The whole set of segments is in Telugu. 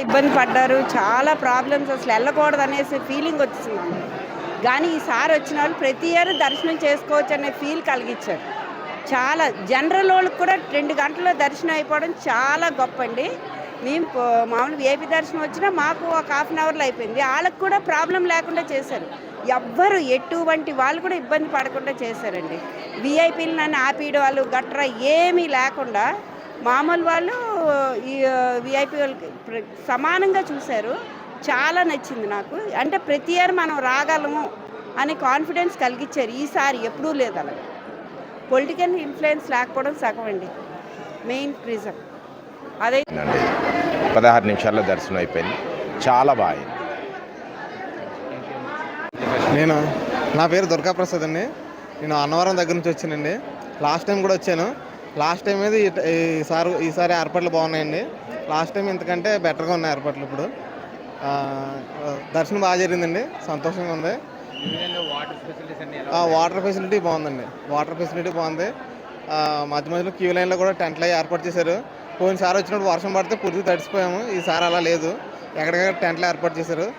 ఇబ్బంది పడ్డారు. చాలా ప్రాబ్లమ్స్ అసలు వెళ్ళకూడదు అనేసి ఫీలింగ్ వచ్చింది. కానీ ఈసారి వచ్చిన వాళ్ళు ప్రతి ఇయర్ దర్శనం చేసుకోవచ్చు అనే ఫీల్ కలిగించారు. చాలా జనరల్ వాళ్ళకి కూడా రెండు గంటల్లో దర్శనం అయిపోవడం చాలా గొప్ప అండి మేము మామూలుగా మామూలు ఏపీ దర్శనం వచ్చినా మాకు ఒక హాఫ్ అన్ అవర్లో అయిపోయింది. వాళ్ళకి కూడా ప్రాబ్లం లేకుండా చేశారు. ఎవ్వరు ఎటువంటి వాళ్ళు కూడా ఇబ్బంది పడకుండా చేశారండి. విఐపీలు నన్ను ఆపేయడం వాళ్ళు గట్రా ఏమీ లేకుండా మామూలు వాళ్ళు ఈ విఐపీ వాళ్ళకి సమానంగా చూశారు. చాలా నచ్చింది నాకు. అంటే ప్రతి ఇయర్ మనం రాగలము అనే కాన్ఫిడెన్స్ కలిగించారు ఈసారి ఎప్పుడూ లేదు అలా. పొలిటికల్ ఇన్ఫ్లుయెన్స్ లేకపోవడం సగం అండి. మెయిన్ రీజన్ అదే పదహారు నిమిషాల్లో దర్శనం అయిపోయింది. చాలా బాగా నేను? నా పేరు దుర్గా ప్రసాద్ అండి. నేను అన్నవరం దగ్గర నుంచి వచ్చానండి. లాస్ట్ టైం కూడా వచ్చాను. లాస్ట్ టైం మీద ఈ- ఈసారి ఈసారి ఏర్పాట్లు బాగున్నాయండి. లాస్ట్ టైం ఇంతకంటే బెటర్గా ఉన్నాయి ఏర్పాట్లు ఇప్పుడు. దర్శనం బాగా జరిగిందండి. సంతోషంగా ఉంది. వాటర్ ఫెసిలిటీ బాగుందండి. వాటర్ ఫెసిలిటీ బాగుంది. మధ్య మధ్యలో క్యూ లైన్లో కూడా టెంట్లు ఏర్పాటు చేశారు. పోయినసారి వచ్చినప్పుడు వర్షం పడితే పూర్తిగా తడిసిపోయాము. ఈసారి అలా లేదు. ఎక్కడికక్కడ టెంట్లు ఏర్పాటు చేశారు.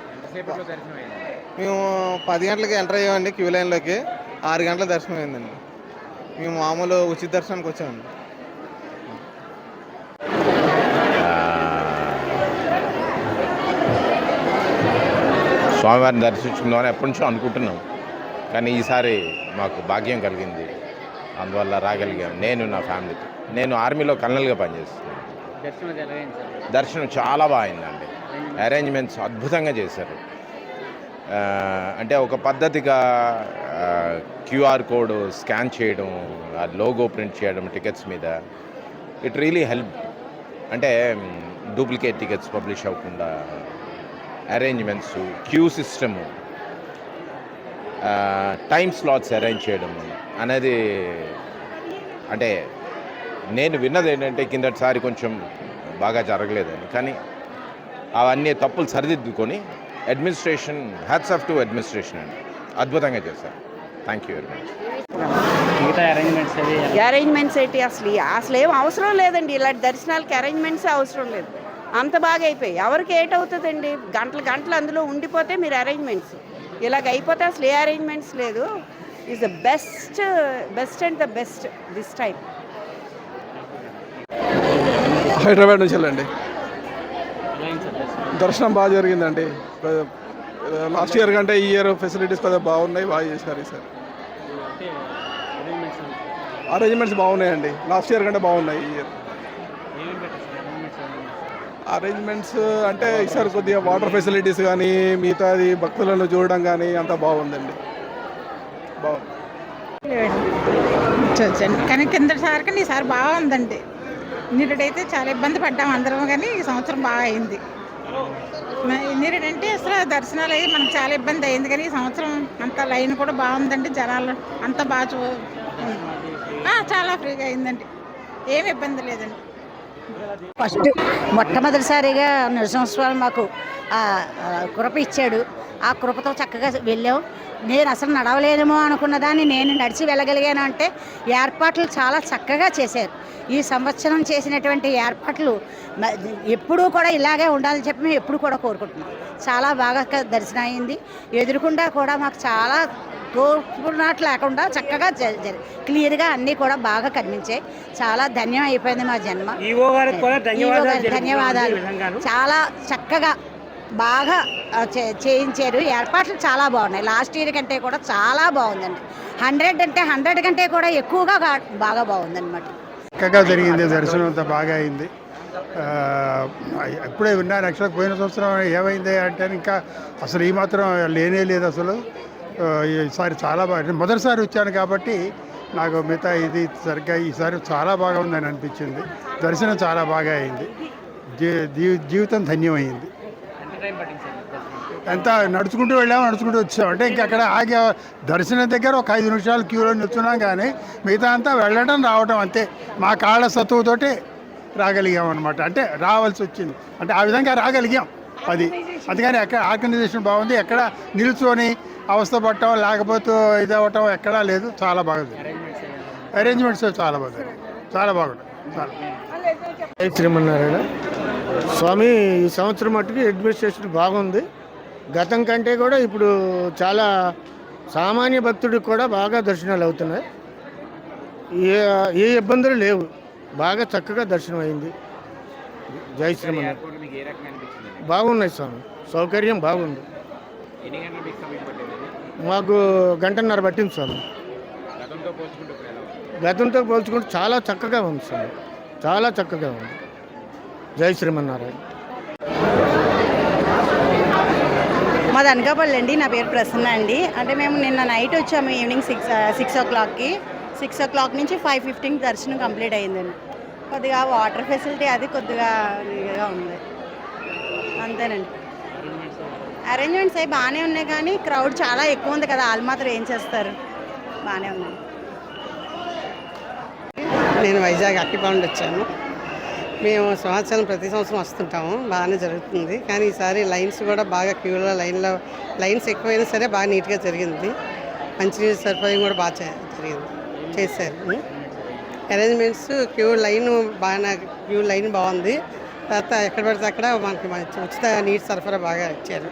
మేము పది గంటలకి ఎంటర్ అయ్యామండి క్యూ లైన్లోకి. ఆరు గంటల దర్శనం అయిందండి మేము మామూలు ఉచిత దర్శనానికి వచ్చామండి. స్వామివారిని దర్శించుకుందామని ఎప్పటి నుంచో అనుకుంటున్నాం. కానీ ఈసారి మాకు భాగ్యం కలిగింది. అందువల్ల రాగలిగాం. నేను నా ఫ్యామిలీతో నేను ఆర్మీలో కల్నల్గా పనిచేస్తున్నాను. దర్శనం చాలా బాగా అయిందండి. అరేంజ్మెంట్స్ అద్భుతంగా చేశారు. అంటే ఒక పద్ధతిగా క్యూఆర్ కోడ్ స్కాన్ చేయడం ఆ లోగో ప్రింట్ చేయడం టికెట్స్ మీద ఇట్ రియలీ హెల్ప్. అంటే డూప్లికేట్ టికెట్స్ పబ్లిష్ అవ్వకుండా arrangements queue system time slots arrange చేయడం అనేది అంటే నేను విన్నది ఏంటంటే కిందటిసారి కొంచెం బాగా జరగలేదని. కానీ అవన్నీ తప్పులు సరిదిద్దుకొని administration hats off to administration అండి. అద్భుతంగా చేశారు. Thank you very much arrangements ఏంటి? అసలు అసలు ఏం అవసరం లేదండి. ఇలాంటి దర్శనాలకి అరేంజ్మెంట్స్ అవసరం లేదు. అంత బాగా అయిపోయి ఎవరికి ఏటవుతుందండి గంటలు గంటలు అందులో ఉండిపోతే మీరు అరేంజ్మెంట్స్ ఇలాగ అయిపోతే అసలు ఏ అరేంజ్మెంట్స్ లేదు. Is the best best and the best this time Hyderabad నుంచి వెళ్ళండి. దర్శనం? బాగా జరిగిందండి. లాస్ట్ ఇయర్ కంటే ఈ ఇయర్ ఫెసిలిటీస్ కొద్దిగా బాగున్నాయి బాగా చేశారు ఈసారి అరేంజ్మెంట్స్ బాగున్నాయండి. లాస్ట్ ఇయర్ కంటే బాగున్నాయి ఈ ఇయర్. అరేంజ్మెంట్స్ అంటే ఈసారి కొద్దిగా వాటర్ ఫెసిలిటీస్ కానీ మిగతాది భక్తులను చూడడం కానీ అంతా బాగుందండి. బాగుంది. చూసాను కానీ కిందసారి కానీ ఈసారి బాగుందండి. నిన్నటైతే చాలా ఇబ్బంది పడ్డాం అందరం కానీ ఈ సంవత్సరం బాగా అయింది. నిరుడంటే అసలు దర్శనాలు అయ్యి మనకు చాలా ఇబ్బంది అయింది కానీ ఈ సంవత్సరం అంత లైన్ కూడా బాగుందండి. జనాలు అంత బాగా చూ చాలా ఫ్రీగా అయిందండి ఏమి ఇబ్బంది లేదండి. ఫస్ట్ మొట్టమొదటిసారిగా నరసింహస్వామి మాకు కృప ఇచ్చాడు. ఆ కృపతో చక్కగా వెళ్ళాం. నేను అసలు నడవలేనేమో అనుకున్న దాన్ని నేను నడిచి వెళ్ళగలిగాను అంటే ఏర్పాట్లు చాలా చక్కగా చేశారు. ఈ సంవత్సరం చేసినటువంటి ఏర్పాట్లు ఎప్పుడూ కూడా ఇలాగే ఉండాలని చెప్పి మేము ఎప్పుడు కూడా కోరుకుంటున్నాం. చాలా బాగా దర్శనం అయింది. ఎదురుకుండా కూడా మాకు చాలా తోపునట్లు లేకుండా చక్కగా క్లియర్గా అన్నీ కూడా బాగా కనిపించాయి. చాలా ధన్యం అయిపోయింది మా జన్మ. ధన్యవాదాలు. చాలా చక్కగా బాగా చే- చేయించారు. ఏర్పాట్లు చాలా బాగున్నాయి. లాస్ట్ ఇయర్ కంటే కూడా చాలా బాగుందండి. హండ్రెడ్ అంటే హండ్రెడ్ కంటే కూడా ఎక్కువగా బాగా బాగుందన్నమాట. చక్కగా జరిగింది. దర్శనం అంతా బాగా అయింది. ఆ, ఇప్పుడే విన్నాను. యాక్చువల్గా పోయిన సంవత్సరం ఏమైంది అంటే ఇంకా అసలు ఈ మాత్రం లేనే లేదు అసలు. ఈసారి చాలా బాగా మొదటిసారి వచ్చాను కాబట్టి నాకు మిగతా ఇది సరిగ్గా ఈసారి చాలా బాగా ఉందని అనిపించింది. దర్శనం చాలా బాగా అయింది. జీ- జీ- జీవితం ధన్యమైంది. ఎంత నడుచుకుంటూ వెళ్ళాము నడుచుకుంటూ వచ్చాం. అంటే ఇంక అక్కడ ఆగి దర్శనం దగ్గర ఒక ఐదు నిమిషాలు క్యూలో నిల్చున్నాం కానీ మిగతా అంతా వెళ్ళడం రావడం అంతే. మా కాళ్ళ సత్తువుతోటి రాగలిగాం అనమాట అంటే రావాల్సి వచ్చింది. అంటే ఆ విధంగా రాగలిగాం అది. అందుకని ఎక్కడ ఆర్గనైజేషన్ బాగుంది. ఎక్కడ నిల్చొని అవస్థ పట్టడం లేకపోతే ఇది అవ్వటం ఎక్కడా లేదు. చాలా బాగుంది. అరేంజ్మెంట్స్ చాలా బాగుంది. చాలా బాగుంది. చాలా. శ్రీమన్నారాయణ? స్వామి ఈ సంవత్సరం మట్టుకు అడ్మినిస్ట్రేషన్ బాగుంది. గతం కంటే కూడా ఇప్పుడు చాలా సామాన్య భక్తుడికి కూడా బాగా దర్శనాలు అవుతున్నాయి. ఏ ఏ ఇబ్బందులు లేవు. బాగా చక్కగా దర్శనం అయింది. జై శ్రీమన్ బాగున్నాయి స్వామి. సౌకర్యం బాగుంది. మీకు గంటన్నర పట్టింది స్వామి. గతంతో పోల్చుకుంటే చాలా చక్కగా ఉంది స్వామి. చాలా చక్కగా ఉంది. జై శ్రీమన్నారాయణ. మాది అనకాపల్లి అండి నా పేరు ప్రసన్న అండి. అంటే మేము నిన్న నైట్ వచ్చాము ఈవినింగ్ సిక్స్ సిక్స్ ఓ క్లాక్కి. సిక్స్ ఓ క్లాక్ నుంచి ఫైవ్ ఫిఫ్టీన్కి దర్శనం కంప్లీట్ అయిందండి కొద్దిగా వాటర్ ఫెసిలిటీ అది కొద్దిగా ఇదిగా ఉంది. అంతేనండి. అరేంజ్మెంట్స్ అవి బాగానే ఉన్నాయి కానీ క్రౌడ్ చాలా ఎక్కువ ఉంది కదా వాళ్ళు మాత్రం ఏం చేస్తారు? బాగానే ఉంది. నేను వైజాగ్ అక్కిపాండ్ వచ్చాను మేము సంవత్సరం ప్రతి సంవత్సరం వస్తుంటాము. బాగానే జరుగుతుంది. కానీ ఈసారి లైన్స్ కూడా బాగా క్యూలో లైన్లో లైన్స్ ఎక్కువైనా సరే బాగా నీట్గా జరిగింది. మంచినీరు సరిపోయి కూడా బాగా చే- జరిగింది. చేశారు. అరేంజ్మెంట్స్ క్యూ లైన్ బాగా క్యూ లైన్ బాగుంది. తర్వాత ఎక్కడ పడితే అక్కడ మనకి మంచి ఉచిత నీటి సరఫరా బాగా ఇచ్చారు.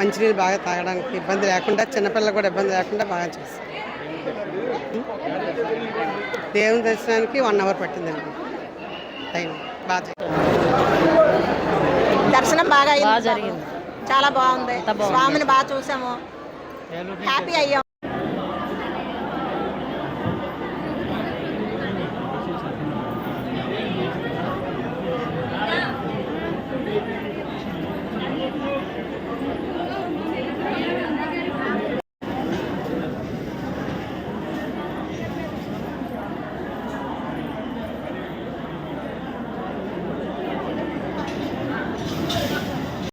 మంచినీళ్ళు బాగా తాగడానికి ఇబ్బంది లేకుండా చిన్నపిల్లలు కూడా ఇబ్బంది లేకుండా బాగా చేశారు. దేవుని దర్శనానికి వన్ అవర్ పట్టిందండి. దర్శనం బాగా అయింది చాలా బాగుంది. స్వామిని బాగా చూసాము. హ్యాపీ అయ్యాం.